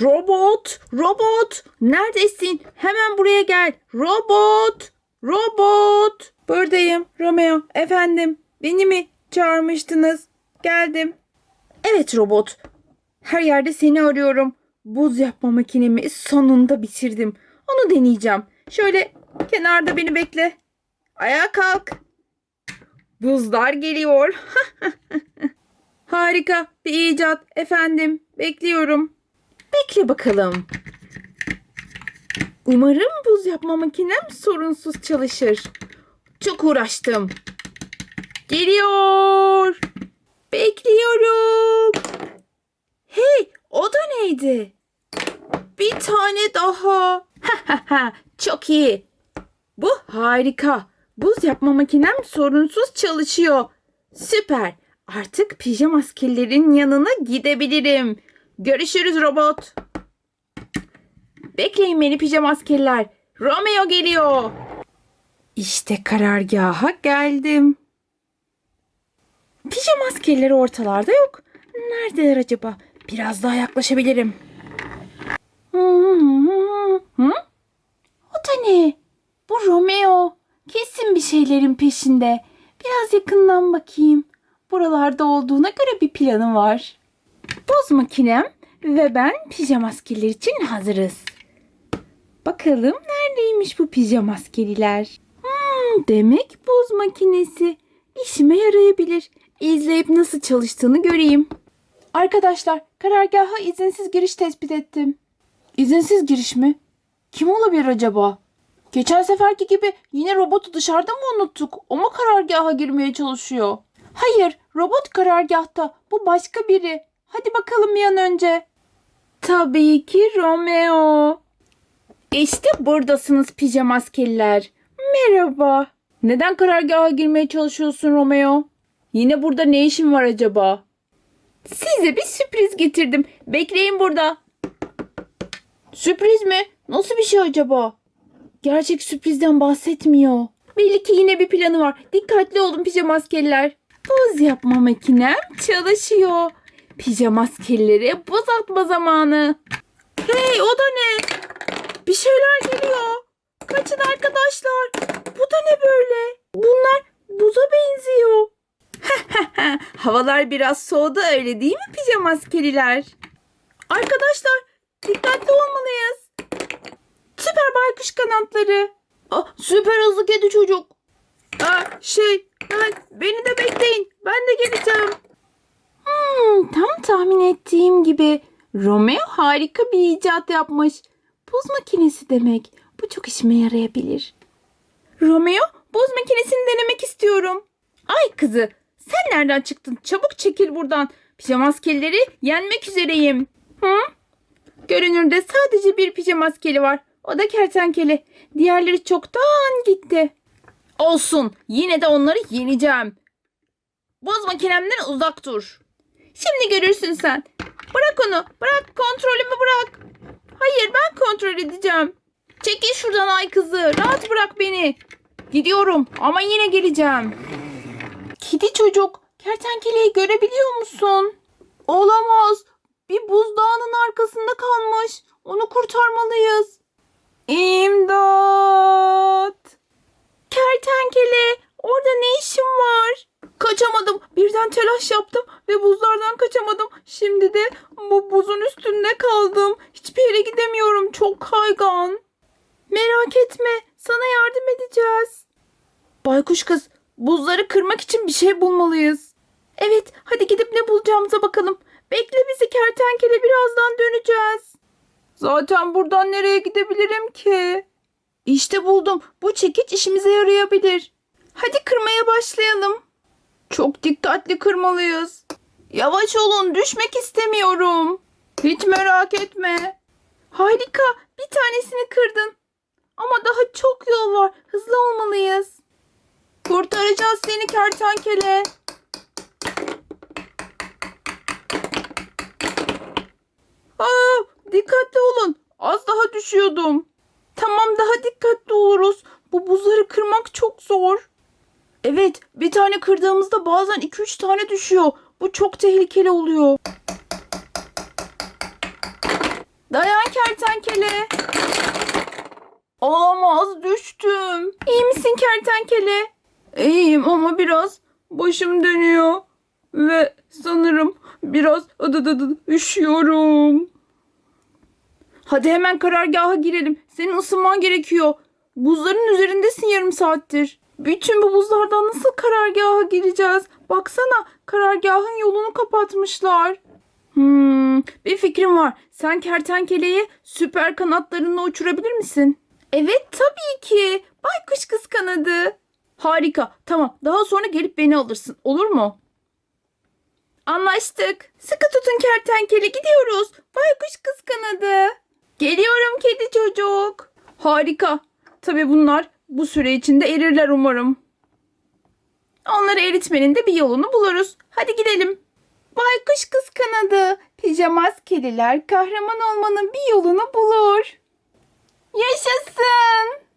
Robot, robot, neredesin? Hemen buraya gel. Robot, robot. Buradayım Romeo. Efendim, beni mi çağırmıştınız? Geldim. Evet robot. Her yerde seni arıyorum. Buz yapma makinemi sonunda bitirdim. Onu deneyeceğim. Şöyle kenarda beni bekle. Ayağa kalk. Buzlar geliyor. Harika bir icat efendim. Bekliyorum. Bekle bakalım. Umarım buz yapma makinem sorunsuz çalışır. Çok uğraştım. Geliyor. Bekliyorum. Hey, o da neydi? Bir tane daha. Çok iyi. Bu harika. Buz yapma makinem sorunsuz çalışıyor. Süper. Artık pijama askerlerin yanına gidebilirim. Görüşürüz robot. Bekleyin beni pijama askerler. Romeo geliyor. İşte karargaha geldim. Pijama askerleri ortalarda yok. Neredeler acaba? Biraz daha yaklaşabilirim. Hı? O da ne? Bu Romeo. Kesin bir şeylerin peşinde. Biraz yakından bakayım. Buralarda olduğuna göre bir planı var. Buz makinem ve ben pijama için hazırız. Bakalım neredeymiş bu pijama askeriler? Hmm, demek buz makinesi. İşime yarayabilir. İzleyip nasıl çalıştığını göreyim. Arkadaşlar karargaha izinsiz giriş tespit ettim. İzinsiz giriş mi? Kim olabilir acaba? Geçen seferki gibi yine robotu dışarıda mı unuttuk? O mu karargaha girmeye çalışıyor? Hayır, robot karargahta. Bu başka biri. Hadi bakalım bir an önce. Tabii ki Romeo. İşte buradasınız pijama askerler. Merhaba. Neden karargaha girmeye çalışıyorsun Romeo? Yine burada ne işin var acaba? Size bir sürpriz getirdim. Bekleyin burada. Sürpriz mi? Nasıl bir şey acaba? Gerçek sürprizden bahsetmiyor. Belli ki yine bir planı var. Dikkatli olun pijama askerler. Buz yapma makinem çalışıyor. Pijama askerlere buz atma zamanı. Hey o da ne? Bir şeyler geliyor. Kaçın arkadaşlar. Bu da ne böyle? Bunlar buza benziyor. Havalar biraz soğudu öyle değil mi pijama askeriler? Arkadaşlar dikkatli olmalıyız. Süper baykuş kanatları. Aa, süper hızlı kedi çocuk. Aa, şey ben, beni de bekleyin. Ben de geleceğim. Hmm, tam tahmin ettiğim gibi Romeo harika bir icat yapmış. Buz makinesi demek. Bu çok işime yarayabilir. Romeo buz makinesini denemek istiyorum. Ay kızı sen nereden çıktın? Çabuk çekil buradan. Pijama askerleri yenmek üzereyim. Hı? Görünürde sadece bir pijama askeri var. O da kertenkele. Diğerleri çoktan gitti. Olsun. Yine de onları yeneceğim. Buz makinemden uzak dur. Şimdi görürsün sen. Bırak onu. Bırak kontrolümü bırak. Hayır ben kontrol edeceğim. Çekil şuradan ay kızı. Rahat bırak beni. Gidiyorum ama yine geleceğim. Kedi çocuk. Kertenkeleyi görebiliyor musun? Olamaz. Bir buzdağının arkasında kalmış. Onu kurtarmalıyız. İmdat! Kertenkele, orada ne işin var? Birden telaş yaptım ve buzlardan kaçamadım. Şimdi de bu buzun üstünde kaldım. Hiçbir yere gidemiyorum. Çok kaygan. Merak etme. Sana yardım edeceğiz. Baykuş kız, buzları kırmak için bir şey bulmalıyız. Evet, hadi gidip ne bulacağımıza bakalım. Bekle bizi kertenkele birazdan döneceğiz. Zaten buradan nereye gidebilirim ki? İşte buldum. Bu çekiç işimize yarayabilir. Hadi kırmaya başlayalım. Çok dikkatli kırmalıyız. Yavaş olun, düşmek istemiyorum. Hiç merak etme. Harika, bir tanesini kırdın. Ama daha çok yol var. Hızlı olmalıyız. Kurtaracağız seni kertenkele. Aa, dikkatli olun. Az daha düşüyordum. Tamam daha dikkatli oluruz. Bu buzları kırmak çok zor. Evet bir tane kırdığımızda bazen 2-3 tane düşüyor. Bu çok tehlikeli oluyor. kertenkele. Olamaz düştüm. İyi misin kertenkele? İyiyim ama biraz başım dönüyor. Ve sanırım biraz adıdıdı üşüyorum. Hadi hemen karargaha girelim. Senin ısınman gerekiyor. Buzların üzerindesin yarım saattir. Bütün bu buzlardan nasıl karargaha gireceğiz? Baksana karargahın yolunu kapatmışlar. Hmm, bir fikrim var. Sen kertenkeleyi süper kanatlarınla uçurabilir misin? Evet tabii ki. Baykuş kız kanadı. Harika. Tamam. Daha sonra gelip beni alırsın. Olur mu? Anlaştık. Sıkı tutun kertenkele gidiyoruz. Baykuş kız kanadı. Geliyorum kedi çocuk. Harika. Tabii bunlar bu süre içinde erirler umarım. Onları eritmenin de bir yolunu buluruz. Hadi gidelim. Baykuş kız kanadı. Kediler kahraman olmanın bir yolunu bulur. Yaşasın.